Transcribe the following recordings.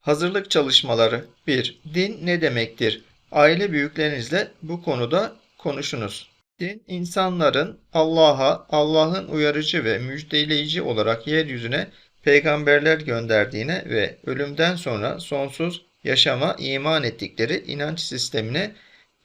Hazırlık çalışmaları 1. Din ne demektir? Aile büyüklerinizle bu konuda konuşunuz. Din, insanların Allah'a, Allah'ın uyarıcı ve müjdeleyici olarak yeryüzüne peygamberler gönderdiğine ve ölümden sonra sonsuz yaşama iman ettikleri inanç sistemine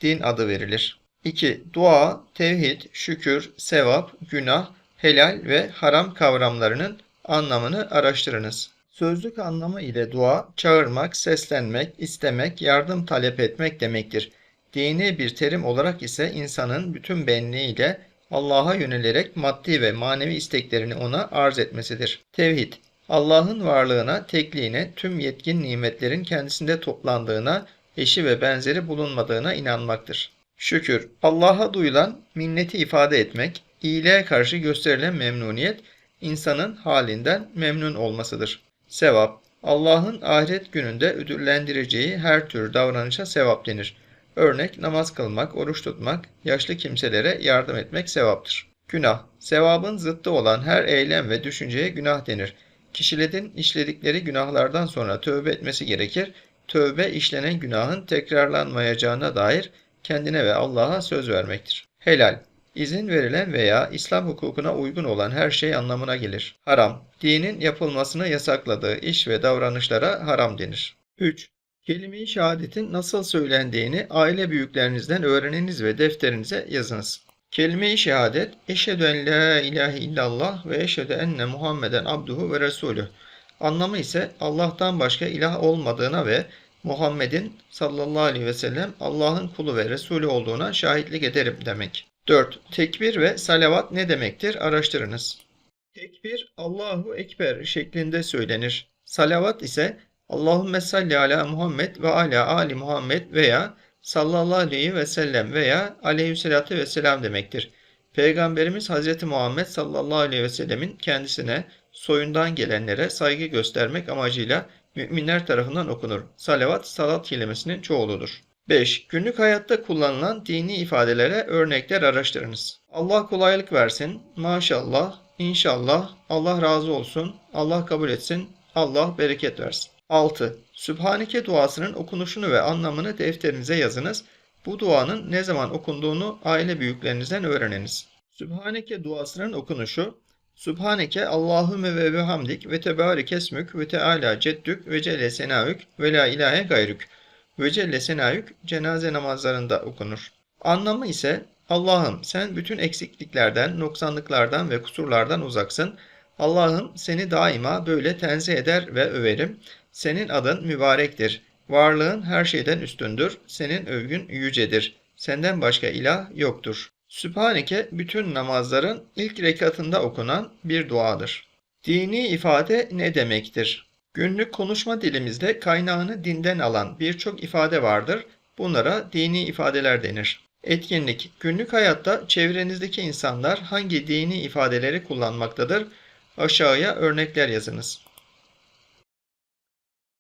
din adı verilir. 2. Dua, tevhid, şükür, sevap, günah, helal ve haram kavramlarının anlamını araştırınız. Sözlük anlamı ile dua, çağırmak, seslenmek, istemek, yardım talep etmek demektir. Dini bir terim olarak ise insanın bütün benliğiyle Allah'a yönelerek maddi ve manevi isteklerini ona arz etmesidir. Tevhid, Allah'ın varlığına, tekliğine, tüm yetkin nimetlerin kendisinde toplandığına, eşi ve benzeri bulunmadığına inanmaktır. Şükür, Allah'a duyulan minneti ifade etmek, iyiliğe karşı gösterilen memnuniyet, insanın halinden memnun olmasıdır. Sevap, Allah'ın ahiret gününde ödüllendireceği her tür davranışa sevap denir. Örnek namaz kılmak, oruç tutmak, yaşlı kimselere yardım etmek sevaptır. Günah, sevabın zıttı olan her eylem ve düşünceye günah denir. Kişilerin işledikleri günahlardan sonra tövbe etmesi gerekir. Tövbe işlenen günahın tekrarlanmayacağına dair kendine ve Allah'a söz vermektir. Helal, izin verilen veya İslam hukukuna uygun olan her şey anlamına gelir. Haram, dinin yapılmasını yasakladığı iş ve davranışlara haram denir. 3. Kelime-i şehadetin nasıl söylendiğini aile büyüklerinizden öğreniniz ve defterinize yazınız. Kelime-i şehadet, eşhedü en la ilahe illallah ve eşhedü enne Muhammeden abduhu ve resulü. Anlamı ise Allah'tan başka ilah olmadığına ve Muhammed'in sallallahu aleyhi ve sellem Allah'ın kulu ve Resulü olduğuna şahitlik ederim demek. 4. Tekbir ve salavat ne demektir? Araştırınız. Tekbir Allahu Ekber şeklinde söylenir. Salavat ise Allahümme salli ala Muhammed ve ala ali Muhammed veya sallallahu aleyhi ve sellem veya aleyhissalatü vesselam demektir. Peygamberimiz Hz. Muhammed sallallahu aleyhi ve sellemin kendisine soyundan gelenlere saygı göstermek amacıyla müminler tarafından okunur. Salavat, salat kelimesinin çoğuludur. 5. Günlük hayatta kullanılan dini ifadelere örnekler araştırınız. Allah kolaylık versin, maşallah, inşallah, Allah razı olsun, Allah kabul etsin, Allah bereket versin. 6. Sübhaneke duasının okunuşunu ve anlamını defterinize yazınız. Bu duanın ne zaman okunduğunu aile büyüklerinizden öğreniniz. Sübhaneke duasının okunuşu Sübhaneke Allahümme ve bihamdik ve tebarek esmük ve teala ceddük ve celle senaük ve la ilahe gayrük ve celle senaük cenaze namazlarında okunur. Anlamı ise Allah'ım sen bütün eksikliklerden, noksanlıklardan ve kusurlardan uzaksın. Allah'ım seni daima böyle tenzih eder ve överim. Senin adın mübarektir. Varlığın her şeyden üstündür. Senin övgün yücedir. Senden başka ilah yoktur. Sübhaneke bütün namazların ilk rekatında okunan bir duadır. Dini ifade ne demektir? Günlük konuşma dilimizde kaynağını dinden alan birçok ifade vardır. Bunlara dini ifadeler denir. Etkinlik Günlük hayatta çevrenizdeki insanlar hangi dini ifadeleri kullanmaktadır? Aşağıya örnekler yazınız.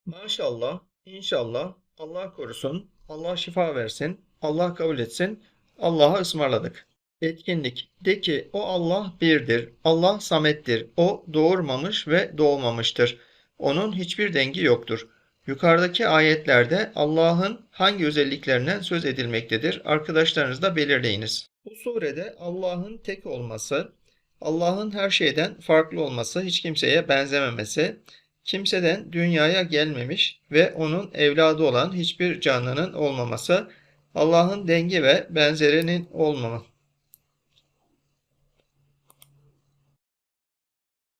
Maşallah, inşallah, Allah korusun, Allah şifa versin, Allah kabul etsin, Allah'a ısmarladık. Etkinlik. De ki o Allah birdir, Allah samettir, o doğurmamış ve doğmamıştır. Onun hiçbir dengi yoktur. Yukarıdaki ayetlerde Allah'ın hangi özelliklerinden söz edilmektedir? Arkadaşlarınızla belirleyiniz. Bu surede Allah'ın tek olması, Allah'ın her şeyden farklı olması, hiç kimseye benzememesi, kimseden dünyaya gelmemiş ve onun evladı olan hiçbir canlının olmaması, Allah'ın dengi ve benzerinin olmama.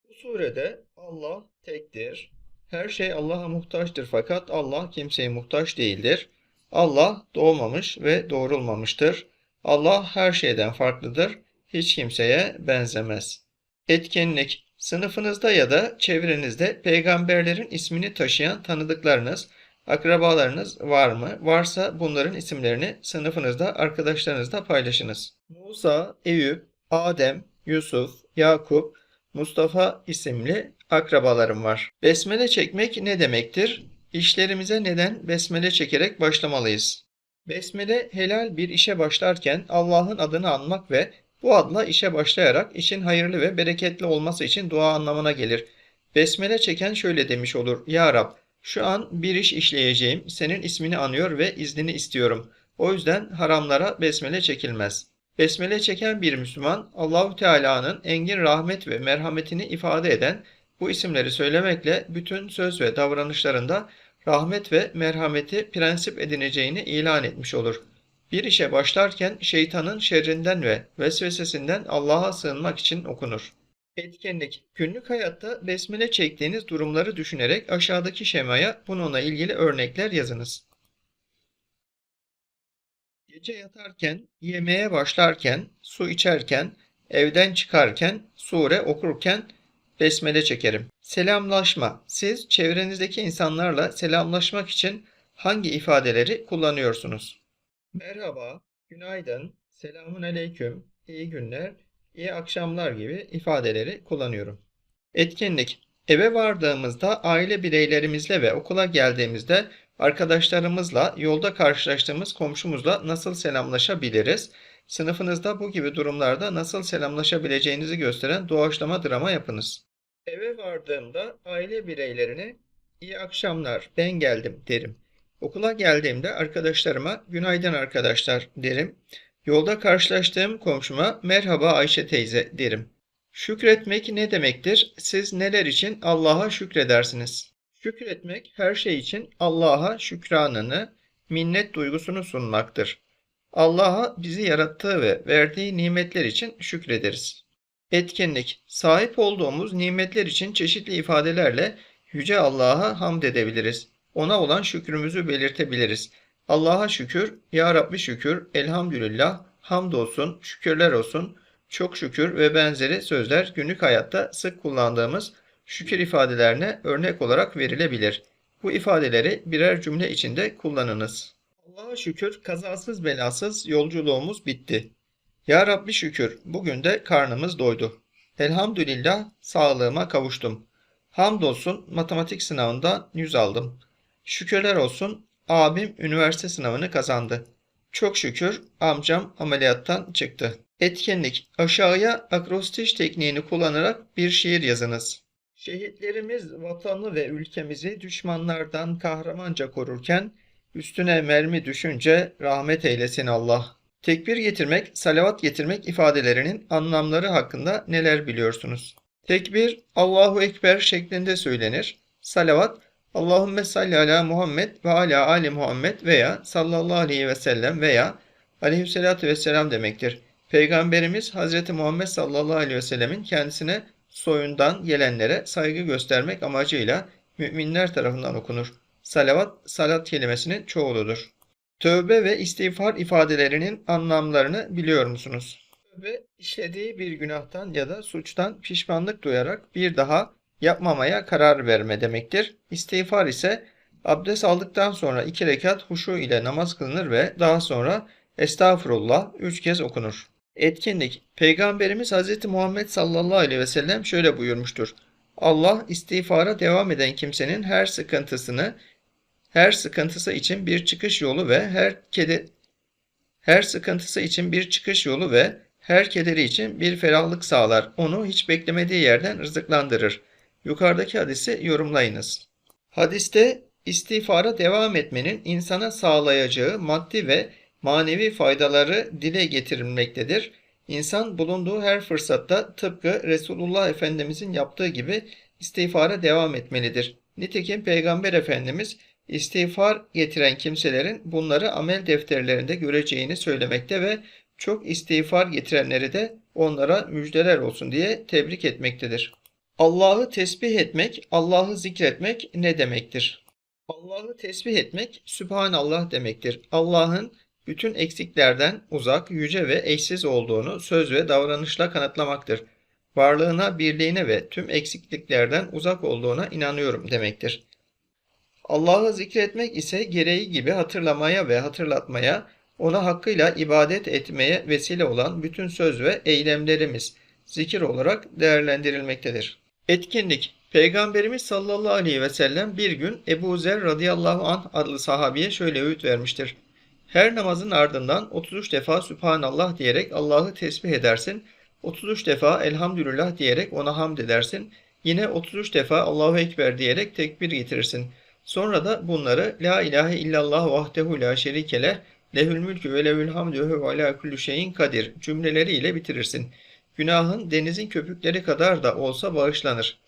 Bu surede Allah tektir. Her şey Allah'a muhtaçtır fakat Allah kimseye muhtaç değildir. Allah doğmamış ve doğrulmamıştır. Allah her şeyden farklıdır. Hiç kimseye benzemez. Etkinlik Sınıfınızda ya da çevrenizde peygamberlerin ismini taşıyan tanıdıklarınız, akrabalarınız var mı? Varsa bunların isimlerini sınıfınızda, arkadaşlarınızla paylaşınız. Musa, Eyüp, Adem, Yusuf, Yakup, Mustafa isimli akrabalarım var. Besmele çekmek ne demektir? İşlerimize neden besmele çekerek başlamalıyız? Besmele helal bir işe başlarken Allah'ın adını anmak ve bu adla işe başlayarak işin hayırlı ve bereketli olması için dua anlamına gelir. Besmele çeken şöyle demiş olur. Ya Rab, Şu an bir iş işleyeceğim. Senin ismini anıyor ve iznini istiyorum. O yüzden haramlara besmele çekilmez. Besmele çeken bir Müslüman Allahu Teala'nın engin rahmet ve merhametini ifade eden bu isimleri söylemekle bütün söz ve davranışlarında rahmet ve merhameti prensip edineceğini ilan etmiş olur. Bir işe başlarken şeytanın şerrinden ve vesvesesinden Allah'a sığınmak için okunur. Etkinlik. Günlük hayatta besmele çektiğiniz durumları düşünerek aşağıdaki şemaya bununla ilgili örnekler yazınız. Gece yatarken, yemeğe başlarken, su içerken, evden çıkarken, sure okurken besmele çekerim. Selamlaşma. Siz çevrenizdeki insanlarla selamlaşmak için hangi ifadeleri kullanıyorsunuz? Merhaba, günaydın, selamun aleyküm, iyi günler, iyi akşamlar gibi ifadeleri kullanıyorum. Etkinlik. Eve vardığımızda aile bireylerimizle ve okula geldiğimizde arkadaşlarımızla, yolda karşılaştığımız komşumuzla nasıl selamlaşabiliriz? Sınıfınızda bu gibi durumlarda nasıl selamlaşabileceğinizi gösteren doğaçlama drama yapınız. Eve vardığımda aile bireylerine iyi akşamlar, ben geldim derim. Okula geldiğimde arkadaşlarıma günaydın arkadaşlar derim. Yolda karşılaştığım komşuma merhaba Ayşe teyze derim. Şükretmek ne demektir? Siz neler için Allah'a şükredersiniz? Şükretmek her şey için Allah'a şükranını, minnet duygusunu sunmaktır. Allah'a bizi yarattığı ve verdiği nimetler için şükrederiz. Etkinlik. Sahip olduğumuz nimetler için çeşitli ifadelerle Yüce Allah'a hamd edebiliriz. Ona olan şükrümüzü belirtebiliriz. Allah'a şükür, Ya Rabbi şükür, elhamdülillah, hamdolsun, şükürler olsun, çok şükür ve benzeri sözler günlük hayatta sık kullandığımız şükür ifadelerine örnek olarak verilebilir. Bu ifadeleri birer cümle içinde kullanınız. Allah'a şükür kazasız belasız yolculuğumuz bitti. Ya Rabbi şükür bugün de karnımız doydu. Elhamdülillah sağlığıma kavuştum. Hamdolsun matematik sınavında 100 aldım. Şükürler olsun abim üniversite sınavını kazandı. Çok şükür amcam ameliyattan çıktı. Etkinlik aşağıya akrostiş tekniğini kullanarak bir şiir yazınız. Şehitlerimiz vatanı ve ülkemizi düşmanlardan kahramanca korurken üstüne mermi düşünce rahmet eylesin Allah. Tekbir getirmek, salavat getirmek ifadelerinin anlamları hakkında neler biliyorsunuz? Tekbir Allahu Ekber şeklinde söylenir. Salavat Allahümme salli ala Muhammed ve ala ali Muhammed veya sallallahu aleyhi ve sellem veya aleyhissalatü vesselam demektir. Peygamberimiz Hz. Muhammed sallallahu aleyhi ve sellemin kendisine soyundan gelenlere saygı göstermek amacıyla müminler tarafından okunur. Salavat, salat kelimesinin çoğuludur. Tövbe ve istiğfar ifadelerinin anlamlarını biliyor musunuz? Tövbe, işlediği bir günahtan ya da suçtan pişmanlık duyarak bir daha yapmamaya karar verme demektir. İstiğfar ise abdest aldıktan sonra iki rekat huşu ile namaz kılınır ve daha sonra Estağfurullah üç kez okunur. Etkinlik Peygamberimiz Hz. Muhammed sallallahu aleyhi ve sellem şöyle buyurmuştur. Allah istiğfara devam eden kimsenin her sıkıntısını, her sıkıntısı için bir çıkış yolu ve her kedi her sıkıntısı için bir çıkış yolu ve her kederi için bir ferahlık sağlar. Onu hiç beklemediği yerden rızıklandırır. Yukarıdaki hadisi yorumlayınız. Hadiste istiğfara devam etmenin insana sağlayacağı maddi ve manevi faydaları dile getirilmektedir. İnsan bulunduğu her fırsatta tıpkı Resulullah Efendimizin yaptığı gibi istiğfara devam etmelidir. Nitekim Peygamber Efendimiz istiğfar getiren kimselerin bunları amel defterlerinde göreceğini söylemekte ve çok istiğfar getirenleri de onlara müjdeler olsun diye tebrik etmektedir. Allah'ı tesbih etmek, Allah'ı zikretmek ne demektir? Allah'ı tesbih etmek Sübhanallah demektir. Allah'ın bütün eksiklerden uzak, yüce ve eşsiz olduğunu söz ve davranışla kanıtlamaktır. Varlığına, birliğine ve tüm eksikliklerden uzak olduğuna inanıyorum demektir. Allah'ı zikretmek ise gereği gibi hatırlamaya ve hatırlatmaya, ona hakkıyla ibadet etmeye vesile olan bütün söz ve eylemlerimiz zikir olarak değerlendirilmektedir. Etkinlik Peygamberimiz sallallahu aleyhi ve sellem bir gün Ebu Zer radıyallahu anh adlı sahabiye şöyle öğüt vermiştir. Her namazın ardından 33 defa Sübhanallah diyerek Allah'ı tesbih edersin. 33 defa Elhamdülillah diyerek ona hamd edersin. Yine 33 defa Allahu Ekber diyerek tekbir getirirsin. Sonra da bunları La ilahe illallah vahdehu la şerike leh lehül mülkü ve lehül hamdü ve ala kulli şeyin kadir cümleleriyle bitirirsin. Günahın denizin köpükleri kadar da olsa bağışlanır.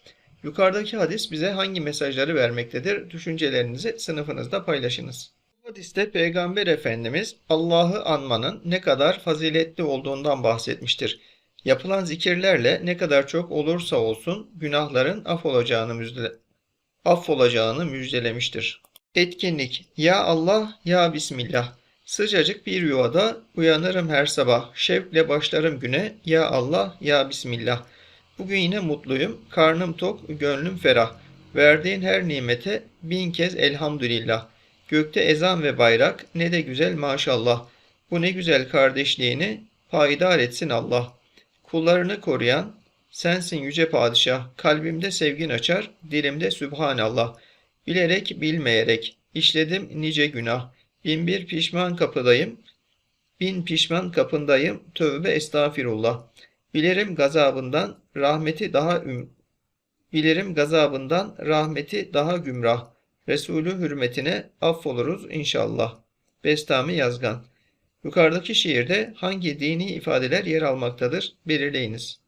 Yukarıdaki hadis bize hangi mesajları vermektedir? Düşüncelerinizi sınıfınızda paylaşınız. Hadiste Peygamber Efendimiz Allah'ı anmanın ne kadar faziletli olduğundan bahsetmiştir. Yapılan zikirlerle ne kadar çok olursa olsun günahların affolacağını müjdele affolacağını müjdelemiştir. Etkinlik Ya Allah Ya Bismillah Sıcacık bir yuvada uyanırım her sabah. Şevkle başlarım güne. Ya Allah, ya Bismillah. Bugün yine mutluyum. Karnım tok, gönlüm ferah. Verdiğin her nimete bin kez elhamdülillah. Gökte ezan ve bayrak ne de güzel maşallah. Bu ne güzel kardeşliğini payidar etsin Allah. Kullarını koruyan sensin yüce padişah. Kalbimde sevgin açar, dilimde Sübhanallah. Bilerek bilmeyerek işledim nice günah. Bin bir pişman kapıdayım. Bin pişman kapındayım. Tövbe estağfirullah. Bilirim gazabından rahmeti daha üm Bilirim gazabından rahmeti daha gümrah. Resulü hürmetine affoluruz inşallah. Bestami Yazgan Yukarıdaki şiirde hangi dini ifadeler yer almaktadır? Belirleyiniz.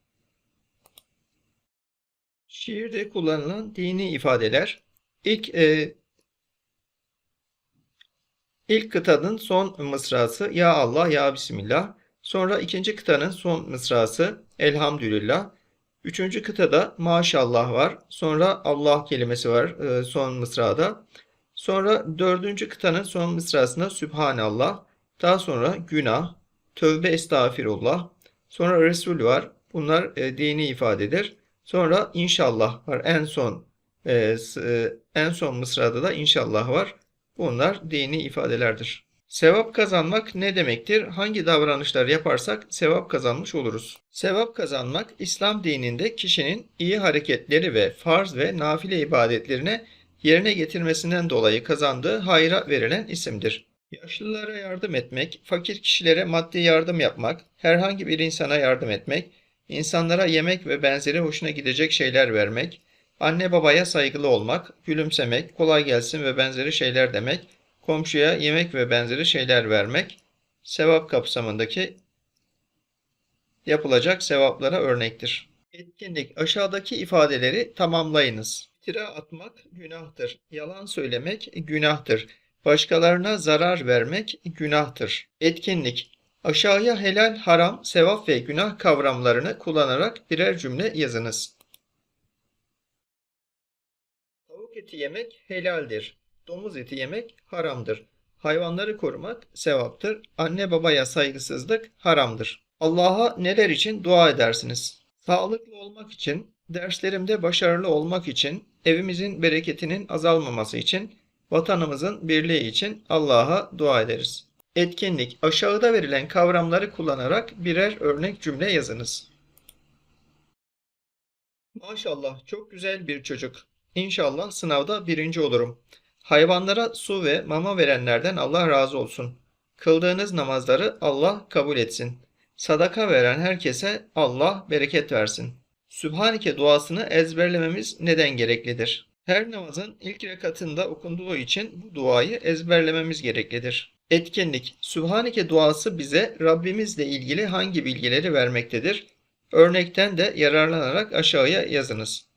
Şiirde kullanılan dini ifadeler ilk e, İlk kıtanın son mısrası Ya Allah Ya Bismillah. Sonra ikinci kıtanın son mısrası Elhamdülillah. Üçüncü kıtada Maşallah var. Sonra Allah kelimesi var e, son mısrada. Sonra dördüncü kıtanın son mısrasında Sübhanallah. Daha sonra günah, tövbe estağfirullah. Sonra Resul var. Bunlar e, dini ifadedir. Sonra inşallah var. En son e, en son mısrada da inşallah var. Bunlar dini ifadelerdir. Sevap kazanmak ne demektir? Hangi davranışlar yaparsak sevap kazanmış oluruz. Sevap kazanmak İslam dininde kişinin iyi hareketleri ve farz ve nafile ibadetlerine yerine getirmesinden dolayı kazandığı hayra verilen isimdir. Yaşlılara yardım etmek, fakir kişilere maddi yardım yapmak, herhangi bir insana yardım etmek, insanlara yemek ve benzeri hoşuna gidecek şeyler vermek, Anne babaya saygılı olmak, gülümsemek, kolay gelsin ve benzeri şeyler demek, komşuya yemek ve benzeri şeyler vermek, sevap kapsamındaki yapılacak sevaplara örnektir. Etkinlik aşağıdaki ifadeleri tamamlayınız. İftira atmak günahtır. Yalan söylemek günahtır. Başkalarına zarar vermek günahtır. Etkinlik aşağıya helal, haram, sevap ve günah kavramlarını kullanarak birer cümle yazınız. eti yemek helaldir. Domuz eti yemek haramdır. Hayvanları korumak sevaptır. Anne babaya saygısızlık haramdır. Allah'a neler için dua edersiniz? Sağlıklı olmak için, derslerimde başarılı olmak için, evimizin bereketinin azalmaması için, vatanımızın birliği için Allah'a dua ederiz. Etkinlik aşağıda verilen kavramları kullanarak birer örnek cümle yazınız. Maşallah çok güzel bir çocuk. İnşallah sınavda birinci olurum. Hayvanlara su ve mama verenlerden Allah razı olsun. Kıldığınız namazları Allah kabul etsin. Sadaka veren herkese Allah bereket versin. Sübhaneke duasını ezberlememiz neden gereklidir? Her namazın ilk rekatında okunduğu için bu duayı ezberlememiz gereklidir. Etkinlik Sübhaneke duası bize Rabbimizle ilgili hangi bilgileri vermektedir? Örnekten de yararlanarak aşağıya yazınız.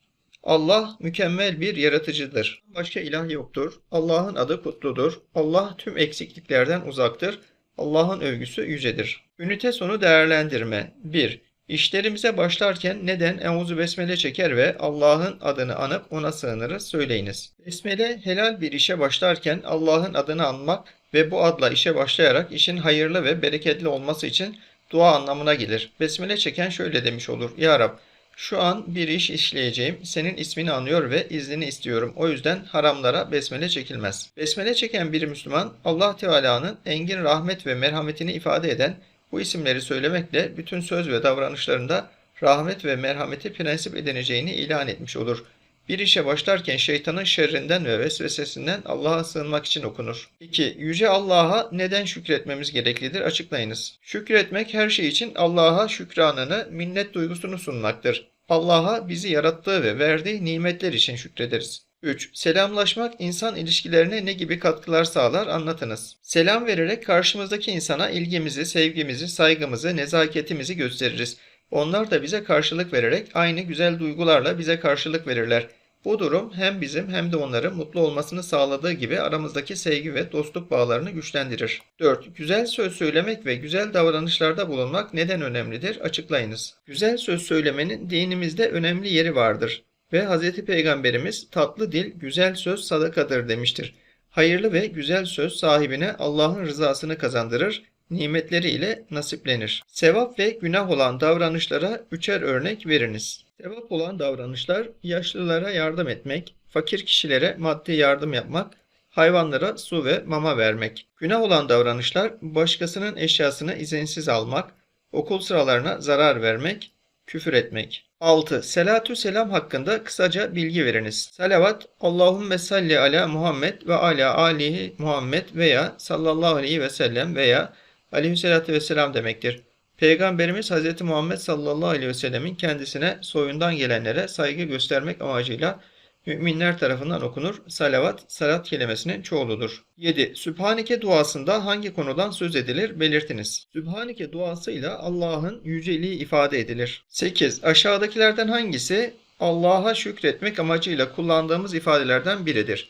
Allah mükemmel bir yaratıcıdır. Başka ilah yoktur. Allah'ın adı kutludur. Allah tüm eksikliklerden uzaktır. Allah'ın övgüsü yücedir. Ünite sonu değerlendirme 1. İşlerimize başlarken neden Euzu Besmele çeker ve Allah'ın adını anıp ona sığınırız söyleyiniz. Besmele helal bir işe başlarken Allah'ın adını anmak ve bu adla işe başlayarak işin hayırlı ve bereketli olması için dua anlamına gelir. Besmele çeken şöyle demiş olur. Ya Rab şu an bir iş işleyeceğim. Senin ismini anıyor ve iznini istiyorum. O yüzden haramlara besmele çekilmez. Besmele çeken bir Müslüman Allah Teala'nın engin rahmet ve merhametini ifade eden bu isimleri söylemekle bütün söz ve davranışlarında rahmet ve merhameti prensip edineceğini ilan etmiş olur. Bir işe başlarken şeytanın şerrinden ve vesvesesinden Allah'a sığınmak için okunur. 2. Yüce Allah'a neden şükretmemiz gereklidir? Açıklayınız. Şükretmek her şey için Allah'a şükranını, minnet duygusunu sunmaktır. Allah'a bizi yarattığı ve verdiği nimetler için şükrederiz. 3. Selamlaşmak insan ilişkilerine ne gibi katkılar sağlar anlatınız. Selam vererek karşımızdaki insana ilgimizi, sevgimizi, saygımızı, nezaketimizi gösteririz. Onlar da bize karşılık vererek aynı güzel duygularla bize karşılık verirler. Bu durum hem bizim hem de onların mutlu olmasını sağladığı gibi aramızdaki sevgi ve dostluk bağlarını güçlendirir. 4. Güzel söz söylemek ve güzel davranışlarda bulunmak neden önemlidir? Açıklayınız. Güzel söz söylemenin dinimizde önemli yeri vardır. Ve Hz. Peygamberimiz tatlı dil, güzel söz sadakadır demiştir. Hayırlı ve güzel söz sahibine Allah'ın rızasını kazandırır, nimetleriyle nasiplenir. Sevap ve günah olan davranışlara üçer örnek veriniz. Sevap olan davranışlar yaşlılara yardım etmek, fakir kişilere maddi yardım yapmak, hayvanlara su ve mama vermek. Günah olan davranışlar başkasının eşyasını izinsiz almak, okul sıralarına zarar vermek, küfür etmek. 6. Selatü selam hakkında kısaca bilgi veriniz. Salavat, Allahümme salli ala Muhammed ve ala alihi Muhammed veya sallallahu aleyhi ve sellem veya aleyhissalatü vesselam demektir. Peygamberimiz Hz. Muhammed sallallahu aleyhi ve sellemin kendisine soyundan gelenlere saygı göstermek amacıyla müminler tarafından okunur. Salavat, salat kelimesinin çoğuludur. 7. Sübhaneke duasında hangi konudan söz edilir belirtiniz. Sübhaneke duasıyla Allah'ın yüceliği ifade edilir. 8. Aşağıdakilerden hangisi Allah'a şükretmek amacıyla kullandığımız ifadelerden biridir?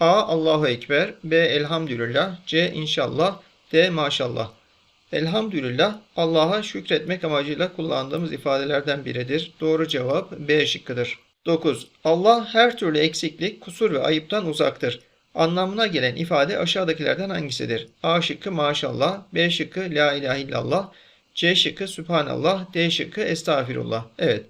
A. Allahu Ekber B. Elhamdülillah C. İnşallah D. Maşallah Elhamdülillah Allah'a şükretmek amacıyla kullandığımız ifadelerden biridir. Doğru cevap B şıkkıdır. 9. Allah her türlü eksiklik, kusur ve ayıptan uzaktır. Anlamına gelen ifade aşağıdakilerden hangisidir? A şıkkı maşallah, B şıkkı la ilahe illallah, C şıkkı sübhanallah, D şıkkı estağfirullah. Evet.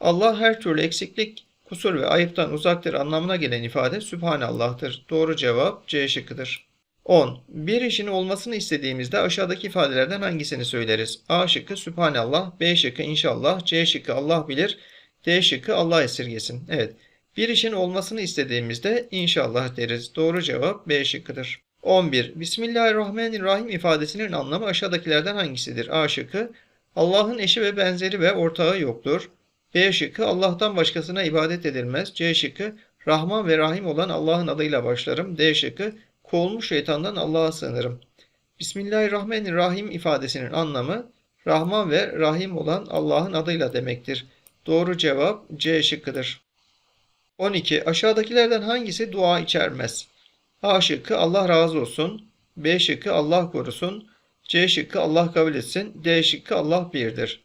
Allah her türlü eksiklik, kusur ve ayıptan uzaktır anlamına gelen ifade sübhanallah'tır. Doğru cevap C şıkkıdır. 10. Bir işin olmasını istediğimizde aşağıdaki ifadelerden hangisini söyleriz? A şıkkı Sübhanallah, B şıkkı İnşallah, C şıkkı Allah bilir, D şıkkı Allah esirgesin. Evet. Bir işin olmasını istediğimizde inşallah deriz. Doğru cevap B şıkkıdır. 11. Bismillahirrahmanirrahim ifadesinin anlamı aşağıdakilerden hangisidir? A şıkkı Allah'ın eşi ve benzeri ve ortağı yoktur. B şıkkı Allah'tan başkasına ibadet edilmez. C şıkkı Rahman ve Rahim olan Allah'ın adıyla başlarım. D şıkkı kovulmuş şeytandan Allah'a sığınırım. Bismillahirrahmanirrahim ifadesinin anlamı Rahman ve Rahim olan Allah'ın adıyla demektir. Doğru cevap C şıkkıdır. 12. Aşağıdakilerden hangisi dua içermez? A şıkkı Allah razı olsun. B şıkkı Allah korusun. C şıkkı Allah kabul etsin. D şıkkı Allah birdir.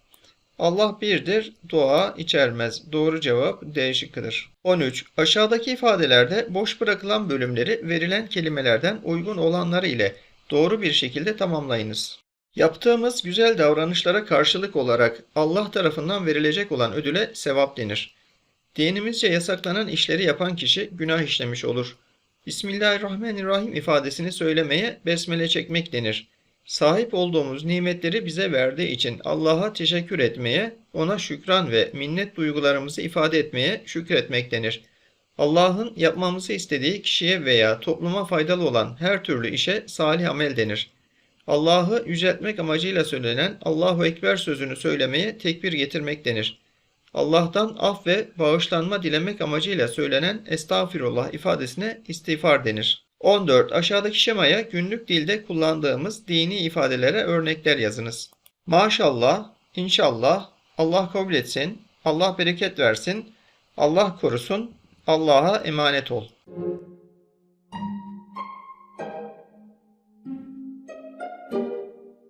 Allah birdir, dua içermez. Doğru cevap D şıkkıdır. 13. Aşağıdaki ifadelerde boş bırakılan bölümleri verilen kelimelerden uygun olanları ile doğru bir şekilde tamamlayınız. Yaptığımız güzel davranışlara karşılık olarak Allah tarafından verilecek olan ödüle sevap denir. Dinimizce yasaklanan işleri yapan kişi günah işlemiş olur. Bismillahirrahmanirrahim ifadesini söylemeye besmele çekmek denir. Sahip olduğumuz nimetleri bize verdiği için Allah'a teşekkür etmeye, ona şükran ve minnet duygularımızı ifade etmeye şükretmek denir. Allah'ın yapmamızı istediği kişiye veya topluma faydalı olan her türlü işe salih amel denir. Allah'ı yüceltmek amacıyla söylenen Allahu Ekber sözünü söylemeye tekbir getirmek denir. Allah'tan af ve bağışlanma dilemek amacıyla söylenen estağfirullah ifadesine istiğfar denir. 14. Aşağıdaki şemaya günlük dilde kullandığımız dini ifadelere örnekler yazınız. Maşallah, inşallah, Allah kabul etsin, Allah bereket versin, Allah korusun, Allah'a emanet ol.